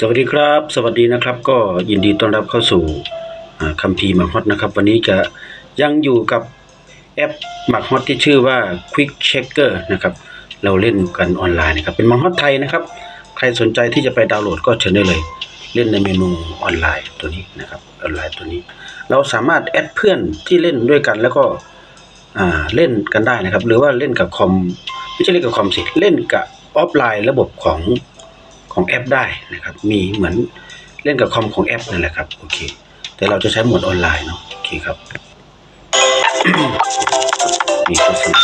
สวัสดีครับ สวัสดีนะครับ ก็ยินดีต้อนรับเข้าสู่คัมภีร์หมักฮอตนะครับ วันนี้จะยังอยู่กับแอปหมักฮอตที่ชื่อว่า Quick Checker นะครับ เราเล่นกันออนไลน์นะครับ เป็นหมักฮอตไทยนะครับ ใครสนใจที่จะไปดาวน์โหลดก็เชิญได้เลย เล่นในเมนูออนไลน์ตัวนี้นะครับ ออนไลน์ตัวนี้ เราสามารถแอดเพื่อนที่เล่นด้วยกันแล้วก็เล่นกันได้นะครับ หรือว่าเล่นกับคอมไม่ใช่เล่นกับคอมสิเล่นกับออฟไลน์ระบบของ ของแอปได้นะครับ มีเหมือนเล่นกับคอมของแอปนั่นแหละครับโอเค แต่เราจะใช้โหมดออนไลน์เนาะโอเคครับมีโฆษณา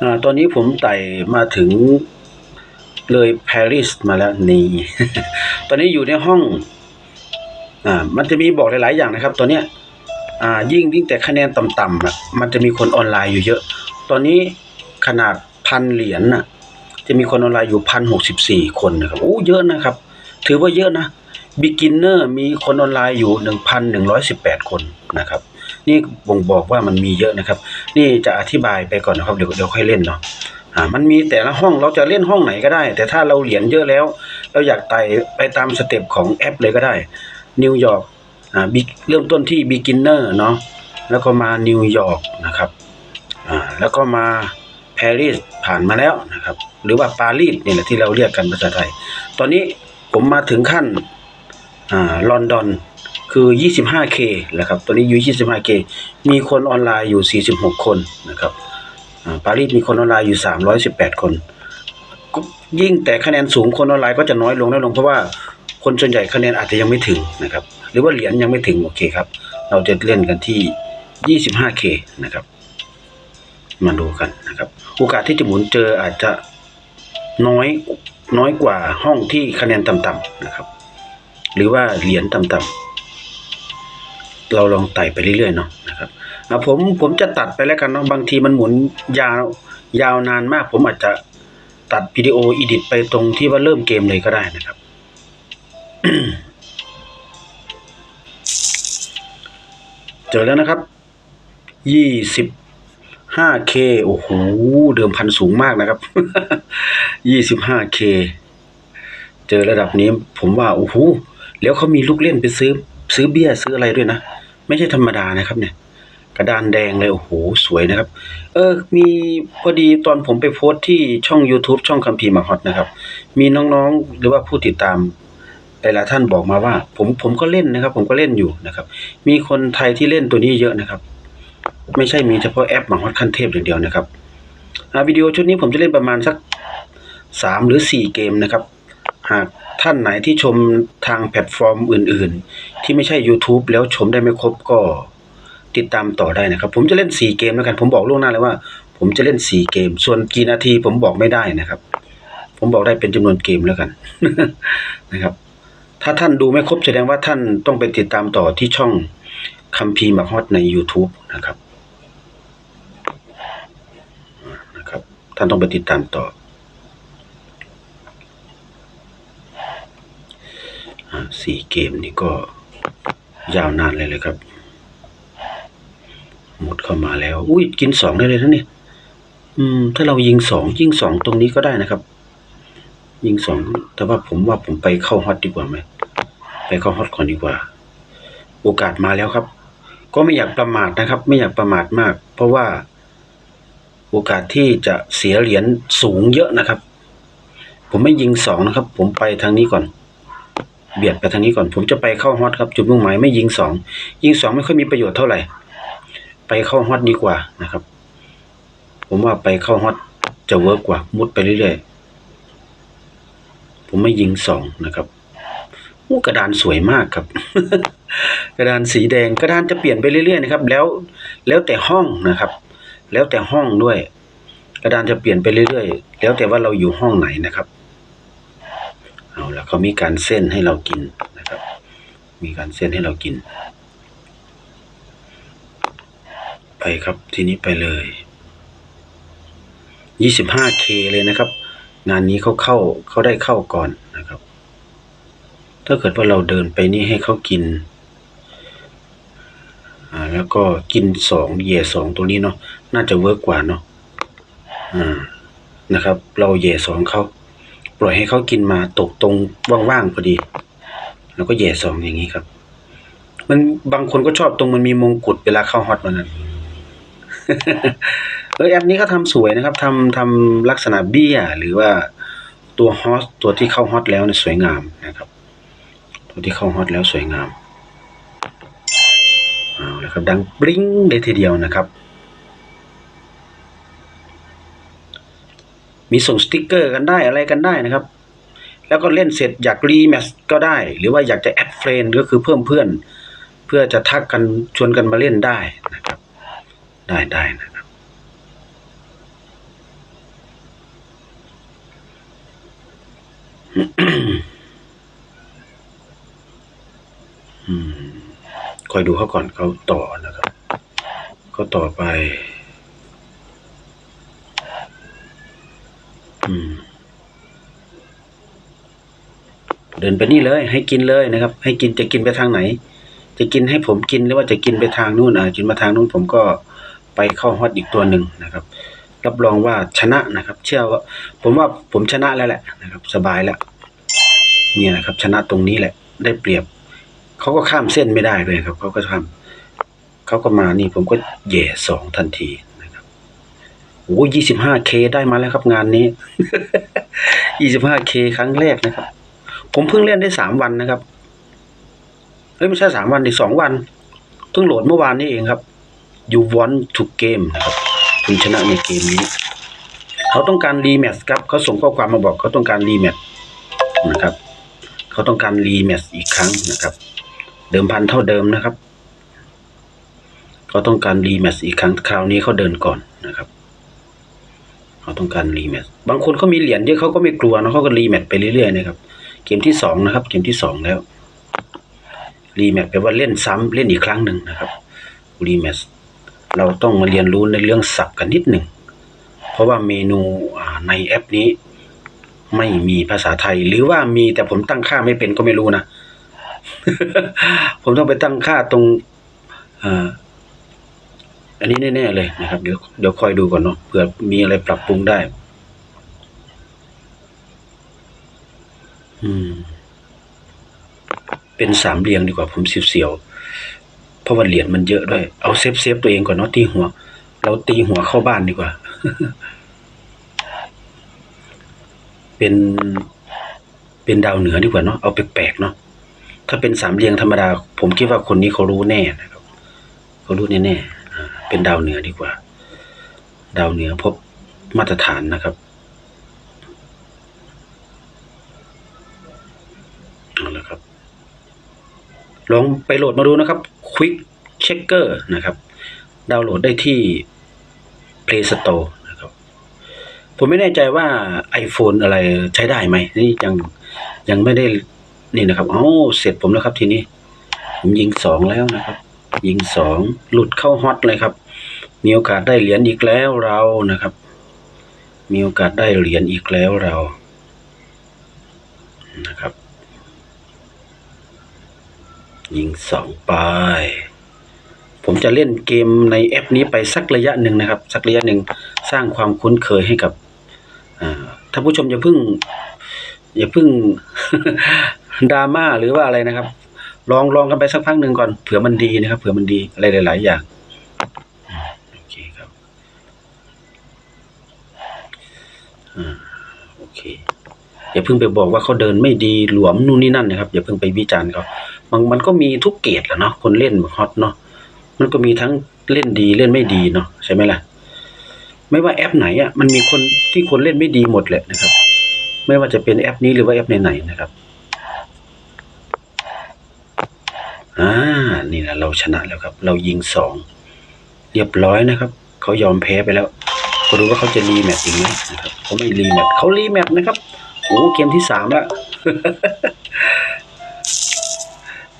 อ่าตอนนี้ผมไต่มาถึงเลยปารีสมาแล้วนี่ ตอนนี้อยู่ในห้อง อ่า มันจะมีบอกหลาย ๆ อย่างนะครับตัวเนี้ย อ่ายิ่งยิ่งแต่คะแนนต่ำๆอะมันจะมีคนออนไลน์อยู่เยอะ ตอนนี้ขนาดพันเหรียญน่ะ จะมีคนออนไลน์อยู่พันหกสิบสี่คนนะครับโอ้เยอะนะครับ ถือว่าเยอะนะบิ๊กินเนอร์มีคนออนไลน์อยู่หนึ่งพันหนึ่งร้อยสิบแปดคนนะครับ นี่บ่งบอกว่ามันมีเยอะนะครับ นี่จะอธิบายไปก่อนนะครับเดี๋ยวเดี๋ยวค่อยเล่นเนาะอ่ามันมีแต่ละห้องเราจะเล่นห้องไหนก็ได้ แต่ถ้าเราเหรียญเยอะแล้ว เราอยากไต่ไปตามสเต็ปของแอปเลยก็ได้นิวยอร์ก เริ่มต้นที่ beginner เนาะแล้วก็มานิวยอร์กนะครับแล้วก็มาปารีสผ่านมาแล้วนะครับ หรือว่าปารีสเนี่แหละที่เราเรียกกันภาษาไทย ตอนนี้ผมมาถึงขั้นลอนดอนคือ 25k แล้วครับตัวนี้อยู่ 25k มีคนออนไลน์อยู่ 46 คนนะครับปารีสมีคนออนไลน์อยู่ 318 คน ยิ่งแต่คะแนนสูงคนออนไลน์ก็จะน้อยลงน้อยลงเพราะว่าคนส่วนใหญ่คะแนนอาจจะยังไม่ถึงนะครับ หรือว่าเหรียญยังไม่ถึงโอเคครับ เราจะเล่นกันที่ 25k นะครับ มาดูกันนะครับ โอกาสที่จะหมุนเจออาจจะน้อยน้อยกว่าห้องที่คะแนนต่ำๆนะครับ หรือว่าเหรียญต่ำๆเราลองไต่ไปเรื่อยๆเนาะนะครับอะผมผมจะตัดไปแล้วกันเนาะบางทีมันหมุนยาวยาวนานมาก ผมอาจจะตัดวิดีโออีดิตไปตรงที่ว่าเริ่มเกมเลยก็ได้นะครับ เจอแล้วนะครับยี่สิบห้าเคโอ้โห เดิมพันสูงมากนะครับยี่สิบห้าเคเจอระดับนี้ผมว่า โอ้โห แล้วเขามีลูกเล่นไปซื้อ ซื้อเบี้ยซื้ออะไรด้วยนะ ไม่ใช่ธรรมดานะครับเนี่ย กระดานแดงเลย โอ้โห สวยนะครับ เออ มีพอดีตอนผมไปโพสต์ที่ช่อง YouTube ช่องคัมภีร์หมาฮอตนะครับ มีน้องๆ หรือว่าผู้ติดตาม หลายๆท่านบอกมาว่า ผมผมก็เล่นนะครับ ผมก็เล่นอยู่นะครับ มีคนไทยที่เล่นตัวนี้เยอะนะครับ ไม่ใช่มีเฉพาะแอปหมังฮอตขั้นเทพอย่างเดียวนะครับวิดีโอชุดนี้ผมจะเล่นประมาณสักสามหรือสี่เกมนะครับ หากท่านไหนที่ชมทางแพลตฟอร์มอื่น ๆ ที่ไม่ใช่ YouTube แล้วชมได้ไม่ครบก็ติดตามต่อได้นะครับ ผมจะเล่นสี่เกมแล้วกัน ผมบอกล่วงหน้าเลยว่า ผมจะเล่นสี่เกม ส่วนกี่นาทีผมบอกไม่ได้นะครับ ผมบอกได้เป็นจำนวนเกมแล้วกันนะครับ ถ้าท่านดูไม่ครบแสดงว่าท่านต้องไปติดตามต่อที่ช่องคัมภีหมักฮอตใน YouTube นะครับนะครับ ท่านต้องไปติดตามต่ออ่าสี่เกมนี้ก็ยาวนานเลยเลยครับ หมดเข้ามาแล้ว อุ้ยกินสองได้เลยนะเนี่ยอืม ถ้าเรายิงสองยิงสองตรงนี้ก็ได้นะครับ ยิงสองแต่ว่าผมว่าผมไปเข้าฮอตดีกว่าไหม ไปเข้าฮอตก่อนดีกว่า โอกาสมาแล้วครับ ก็ไม่อยากประมาทนะครับ ไม่อยากประมาทมาก เพราะว่าโอกาสที่จะเสียเหรียญสูงเยอะนะครับ ผมไม่ยิงสองนะครับ ผมไปทางนี้ก่อน เบียดไปทางนี้ก่อน ผมจะไปเข้าฮอตครับ จุดมุ่งหมายไม่ยิงสองยิงสองไม่ค่อยมีประโยชน์เท่าไหร่ ไปเข้าฮอตดีกว่านะครับ ผมว่าไปเข้าฮอตจะเวิร์กกว่า มุดไปเรื่อยๆผมไม่ยิงสองนะครับ กระดานสวยมากครับ กระดานสีแดง กระดานจะเปลี่ยนไปเรื่อยๆนะครับ แล้วแล้วแต่ห้องนะครับ แล้วแต่ห้องด้วย กระดานจะเปลี่ยนไปเรื่อยๆ แล้วแต่ว่าเราอยู่ห้องไหนนะครับ เอาละเขามีการเส้นให้เรากินนะครับ มีการเส้นให้เรากิน ไปครับทีนี้ไปเลย 25k เลยนะครับ งานนี้เขาเข้าเขาได้เข้าก่อนนะครับ ถ้าเกิดว่าเราเดินไปนี่ให้เขากินอ่าแล้วก็กินสองเหย่สองตัวนี้เนาะน่าจะเวิร์กกว่าเนาะอ่านะครับ เราแหย่สองเขาปล่อยให้เขากินมาตกตรงว่างๆพอดี แล้วก็แหย่สองอย่างนี้ครับ มันบางคนก็ชอบตรงมันมีมงกุฎเวลาเข้าฮอตมันนั้นเออแอปนี้ก็ทำสวยนะครับทำทำลักษณะเบี้ย หรือว่าตัวฮอตตัวที่เข้าฮอตแล้วเนี่ยสวยงามนะครับ ตัวที่เข้าฮอตแล้วสวยงามเอาละครับดังปริ้งเลยทีเดียวนะครับ มีส่งสติกเกอร์กันได้อะไรกันได้นะครับ แล้วก็เล่นเสร็จอยากรีแมทก็ได้ หรือว่าอยากจะแอดเฟรนก็คือเพิ่มเพื่อน เพื่อจะทักกันชวนกันมาเล่นได้นะครับ ได้ได้นะครับ อืมคอยดูเขาก่อนเขาต่อนะครับเขาต่อไป อืม เดินไปนี่เลย ให้กินเลยนะครับ ให้กินจะกินไปทางไหน จะกินให้ผมกินหรือว่าจะกินไปทางนู้นอะกินมาทางนู้นผมก็ไปเข้าฮอตอีกตัวหนึ่งนะครับรับรองว่าชนะนะครับ เชื่อว่า ผมว่าผมชนะแล้วแหละนะครับ สบายแล้วเนี่ยนะครับ ชนะตรงนี้แหละ ได้เปรียบ เขาก็ข้ามเส้นไม่ได้เลยครับเขาก็ข้าเขาก็มานี่ผมก็แหย่สองทันทีนะครับโอ้ยี่สิบห้าเคได้มาแล้วครับงานนี้ยี่สิบห้าเคครั้งแรกนะครับ ผมเพิ่งเล่นได้สามวันนะครับเฮ้ยไม่ใช่สามวันดิสองวันเพิ่งโหลดเมื่อวานนี้เองครับ you want to game นะครับคุณชนะในเกมนี้ เขาต้องการรีแมตช์ครับเขาส่งข้อความมาบอกเขาต้องการรีแมตช์นะครับ เขาต้องการรีแมตช์อีกครั้งนะครับ เดิมพันเท่าเดิมนะครับเขาต้องการรีแมตช์อีกครั้งคราวนี้เขาเดินก่อนนะครับเขาต้องการรีแมตช์บางคนเขามีเหรียญเยอะเขาก็ไม่กลัวนะเขาก็รีแมตช์ไปเรื่อยๆนะครับ เกมที่สองนะครับ เกมที่สองแล้วรีแมตช์แปลว่าเล่นซ้ำเล่นอีกครั้งหนึ่งนะครับรีแมตช์เราต้องมาเรียนรู้ในเรื่องศัพท์กันนิดหนึ่งเพราะว่าเมนูในแอปนี้ ไม่มีภาษาไทย หรือว่ามีแต่ผมตั้งค่าไม่เป็นก็ไม่รู้นะ ผมต้องไปตั้งค่าตรงออันนี้แน่ๆเลยนะครับ เดี๋ยวเดี๋ยวคอยดูก่อนเนาะเผื่อมีอะไรปรับปรุงได้ อืม เป็นสามเหลี่ยงดีกว่าผมเสียวๆเพราะว่าเหรียญมันเยอะด้วย เอาเซฟเซฟตัวเองก่อนเนาะตีหัว เราตีหัวเข้าบ้านดีกว่า เป็นเป็นดาวเหนือดีกว่าเนาะเอาแปลกๆเนาะ ถ้าเป็นสามเหลี่ยงธรรมดา ผมคิดว่าคนนี้เขารู้แน่นะครับเขารู้แน่ๆอ่เป็นดาวเหนือดีกว่า ดาวเหนือพบมาตรฐานนะครับเอาละครับ ลองไปโหลดมาดูนะครับ Quick Checker นะครับ ดาวน์โหลดได้ที่ Play Store นะครับ ผมไม่แน่ใจว่า iPhone อะไรใช้ได้ไหมนี่ยังยังไม่ได้ นี่นะครับเอ๋อเสร็จผมแล้วครับทีนี้ ผมยิงสองแล้วนะครับ ยิงสองหลุดเข้าฮอตเลยครับ มีโอกาสได้เหรียญอีกแล้วเรานะครับ มีโอกาสได้เหรียญอีกแล้วเรานะครับ ยิงสองไปผมจะเล่นเกมในแอปนี้ไปสักระยะหนึ่งนะครับ สักระยะหนึ่งสร้างความคุ้นเคยให้กับอ่าท่านผู้ชมอย่าเพิ่ง อย่าเพิ่ง ดราม่าหรือว่าอะไรนะครับ ลองลองกันไปสักพักหนึ่งก่อนเผื่อมันดีนะครับ เผื่อมันดีอะไรหลาย ๆ อย่างโอเคครับอ่าโอเคอย่าเพิ่งไปบอกว่าเขาเดินไม่ดีหลวมนู่นนี่นั่นนะครับอย่าเพิ่งไปวิจารณ์เขามันมันก็มีทุกเกรดแหละเนาะคนเล่นฮอตเนาะมันก็มีทั้งเล่นดีเล่นไม่ดีเนาะใช่ไหมล่ะไม่ว่าแอปไหนอะมันมีคนที่คนเล่นไม่ดีหมดแหละนะครับ ไม่ว่าจะเป็นแอปนี้หรือว่าแอปไหนๆนะครับ อ่านี่แหละเราชนะแล้วครับ เรายิงสองเรียบร้อยนะครับเขายอมแพ้ไปแล้วก็รู้ว่าเขาจะรีแมตช์อีกไหมนะครับเขาไม่รีแมตช์เขารีแมตช์นะครับโอ้เกมที่สามแล้ว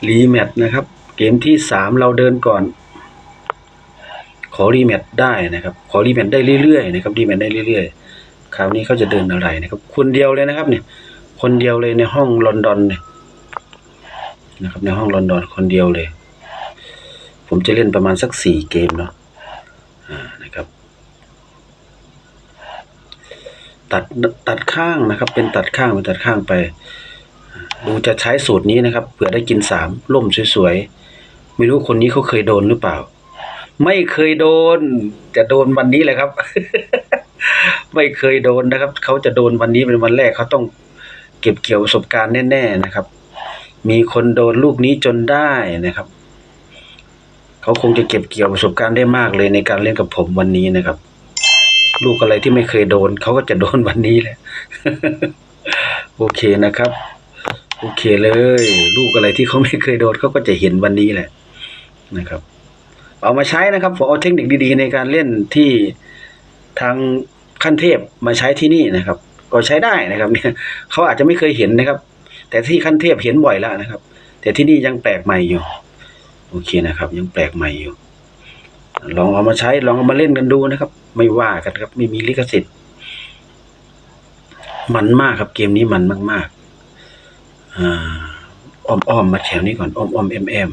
รีแมตช์นะครับ เกมที่สามเราเดินก่อน ขอรีแมตช์ได้นะครับ ขอรีแมตช์ได้เรื่อยๆนะครับรีแมตช์ได้เรื่อยๆคราวนี้เขาจะเดินอะไรนะครับ คนเดียวเลยนะครับ เนี่ย คนเดียวเลยในห้องลอนดอนเนี่ย นะครับ ในห้องลอนดอนคนเดียวเลย ผมจะเล่นประมาณสักสี่เกมเนาะอ่านะครับ ตัดตัดข้างนะครับ เป็นตัดข้างเป็นตัดข้างไป ดูจะใช้สูตรนี้นะครับเผื่อได้กินสามล่มสวยๆไม่รู้คนนี้เขาเคยโดนหรือเปล่า ไม่เคยโดน จะโดนวันนี้แหละครับ ไม่เคยโดนนะครับ เขาจะโดนวันนี้เป็นวันแรกเขาต้องเก็บเกี่ยวประสบการณ์แน่ ๆ นะครับ มีคนโดนลูกนี้จนได้นะครับ เขาคงจะเก็บเกี่ยวประสบการณ์ได้มากเลยในการเล่นกับผมวันนี้นะครับ ลูกอะไรที่ไม่เคยโดน เขาก็จะโดนวันนี้แหละ โอเคนะครับ โอเคเลย ลูกอะไรที่เขาไม่เคยโดนเขาก็จะเห็นวันนี้แหละนะครับ เอามาใช้นะครับผมเอาเทคนิคดีๆ ในการเล่นที่ทางขั้นเทพมาใช้ที่นี่นะครับ ก็ใช้ได้นะครับ เนี่ยเขาอาจจะไม่เคยเห็นนะครับ แต่ที่ขั้นเทพเห็นบ่อยแล้วนะครับ แต่ที่นี่ยังแปลกใหม่อยู่ โอเคนะครับ ยังแปลกใหม่อยู่ ลองเอามาใช้ลองเอามาเล่นกันดูนะครับ ไม่ว่ากันครับ ไม่มีลิขสิทธิ์ มันมากครับเกมนี้มันมากๆอ่าอ้อมๆมาแถวนี้ก่อนอ้อมๆแอม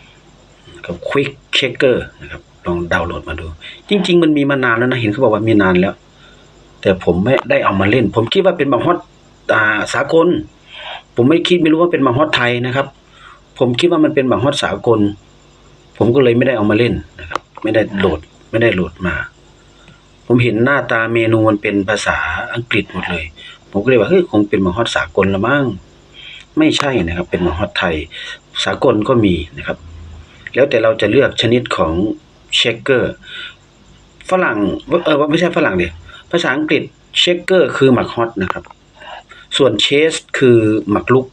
ๆกับ Quick Checker นะครับลองดาวน์โหลดมาดู จริง ๆ มันมีมานานแล้วนะเห็นเขาบอกว่ามีนานแล้ว แต่ผมไม่ได้เอามาเล่น ผมคิดว่าเป็นบางฮอตอ่าสากล ผมไม่คิดไม่รู้ว่าเป็นบางฮอตไทยนะครับ ผมคิดว่ามันเป็นบางฮอตสากล ผมก็เลยไม่ได้เอามาเล่นนะครับ ไม่ได้โหลดไม่ได้โหลดมา ผมเห็นหน้าตาเมนูมันเป็นภาษาอังกฤษหมดเลย ผมก็เลยว่าเฮ้ยคงเป็นมังฮอตสากลละมั้งไม่ใช่นะครับ เป็นมังฮอตไทย สากลก็มีนะครับ แล้วแต่เราจะเลือกชนิดของเชคเกอร์ฝรั่งเออไม่ใช่ฝรั่งเดียภาษาอังกฤษเชคเกอร์คือหมักฮอตนะครับ ส่วนเชสคือหมักลุก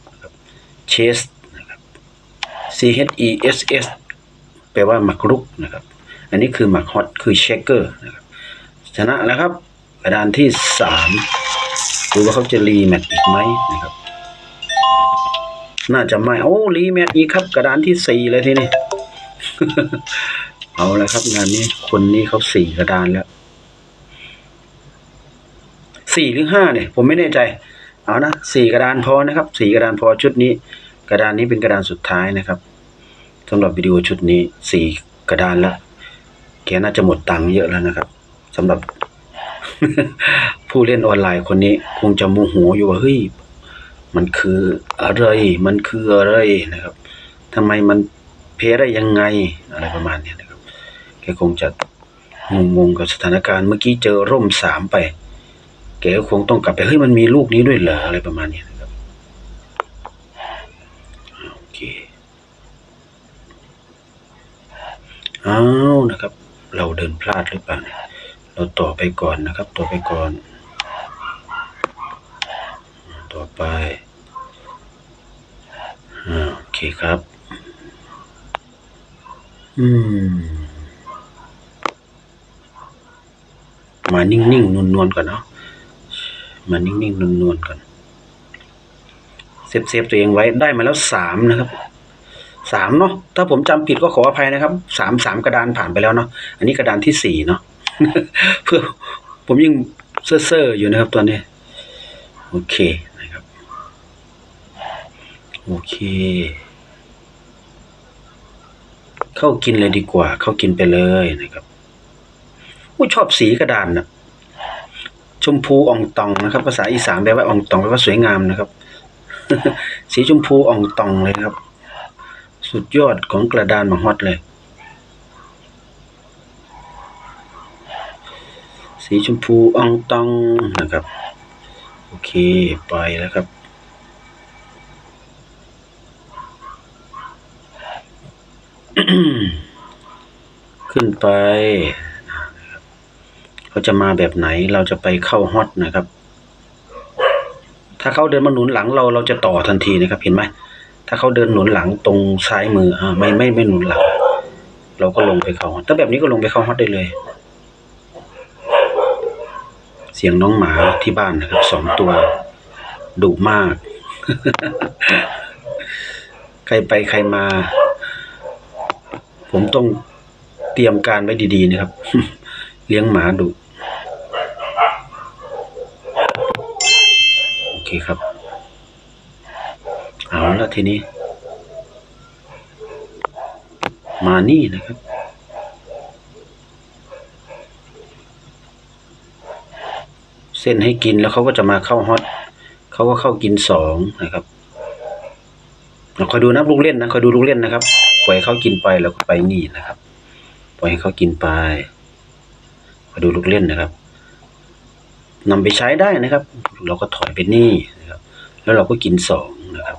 เชสนะครับ C H E S S แปลว่าหมักลุกนะครับ อันนี้คือหมักฮอตคือเชคเกอร์นะครับ ชนะแล้วครับกระดานที่สามดูว่าเขาจะรีแมตช์อีกไหมนะครับ น่าจะไม่ โอ้รีแมตช์อีกครับ กระดานที่สี่เลยทีนี้เอาละครับ งานนี้คนนี้เขาสี่กระดานแล้วสี่หรือห้าเนี่ย ผมไม่แน่ใจ เอานะสี่กระดานพอนะครับสี่กระดานพอชุดนี้ กระดานนี้เป็นกระดานสุดท้ายนะครับสำหรับวิดีโอชุดนี้สี่กระดานแล้วแกน่าจะหมดตังค์เยอะแล้วนะครับสำหรับ ผู้เล่นออนไลน์คนนี้คงจะโมโหอยู่ว่าเฮ้ยมันคืออะไรมันคืออะไรนะครับทำไมมันเพได้ยังไงอะไรประมาณนี้นะครับแกคงจะงงๆกับสถานการณ์เมื่อกี้เจอร่มสามไป แกก็คงต้องกลับไปเฮ้ยมันมีลูกนี้ด้วยเหรออะไรประมาณนี้นะครับโอเคอ้าวนะครับ เราเดินพลาดหรือเปล่าเราต่อไปก่อนนะครับ ต่อไปก่อน ต่อไปอ่าโอเคครับ อืม มานิ่งๆนวลๆก่อนเนาะ มานิ่งๆนวลๆก่อนเซฟเซฟตัวเองไว้ได้มาแล้วสามนะครับสามเนาะถ้าผมจำผิดก็ขออภัยนะครับสามสามกระดานผ่านไปแล้วเนาะอันนี้กระดานที่สี่เนาะเพื่อผมยังเซ่อๆอยู่นะครับตอนนี้ โอเคนะครับ โอเค เข้ากินเลยดีกว่า เข้ากินไปเลยนะครับผู้ชอบสีกระดานนะ ชมพูอ่องตองนะครับ ภาษาอีสานแปลว่าอ่องตองแปลว่าสวยงามนะครับ สีชมพูอ่องตองเลยครับ สุดยอดของกระดานมาฮอตเลย สีชมพูอ่องตองนะครับ โอเคไปแล้วครับขึ้นไป เขาจะมาแบบไหนเราจะไปเข้าฮอตนะครับ ถ้าเขาเดินมาหนุนหลังเราเราจะต่อทันทีนะครับ เห็นไหมถ้าเขาเดินหนุนหลังตรงซ้ายมืออ่าไม่ไม่ไม่หนุนหลัง เราก็ลงไปเข้าฮอตถ้าแบบนี้ก็ลงไปเข้าฮอตได้เลย เสียงน้องหมาที่บ้านนะครับสองตัวดุมาก ใครไปใครมา ผมต้องเตรียมการไว้ดีๆนะครับ เลี้ยงหมาดุโอ เคครับ เอาละทีนี้ มานี่นะครับ เส้นให้กินแล้วเขาก็จะมาเข้าฮอตเขาก็เข้ากินสองนะครับเราคอยดูนะลูกเล่นนะคอยดูลูกเล่นนะครับปล่อยเขากินไปแล้วก็ไปนี่นะครับ ปล่อยให้เขากินไปคอยดูลูกเล่นนะครับ นำไปใช้ได้นะครับ เราก็ถอยไปนี่นะครับ แล้วเราก็กินสองนะครับ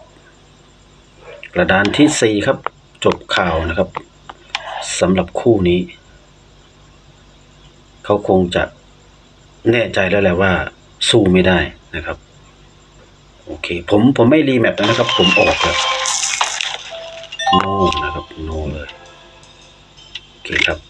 กระดานที่สี่ครับ จบข่าวนะครับสำหรับคู่นี้ เขาคงจะแน่ใจแล้วแหละว่า สู้ไม่ได้นะครับ โอเค ผมผมไม่รีแมปแล้วนะครับ ผมออกแล้วโน่นะครับโน่เลย โอเคครับ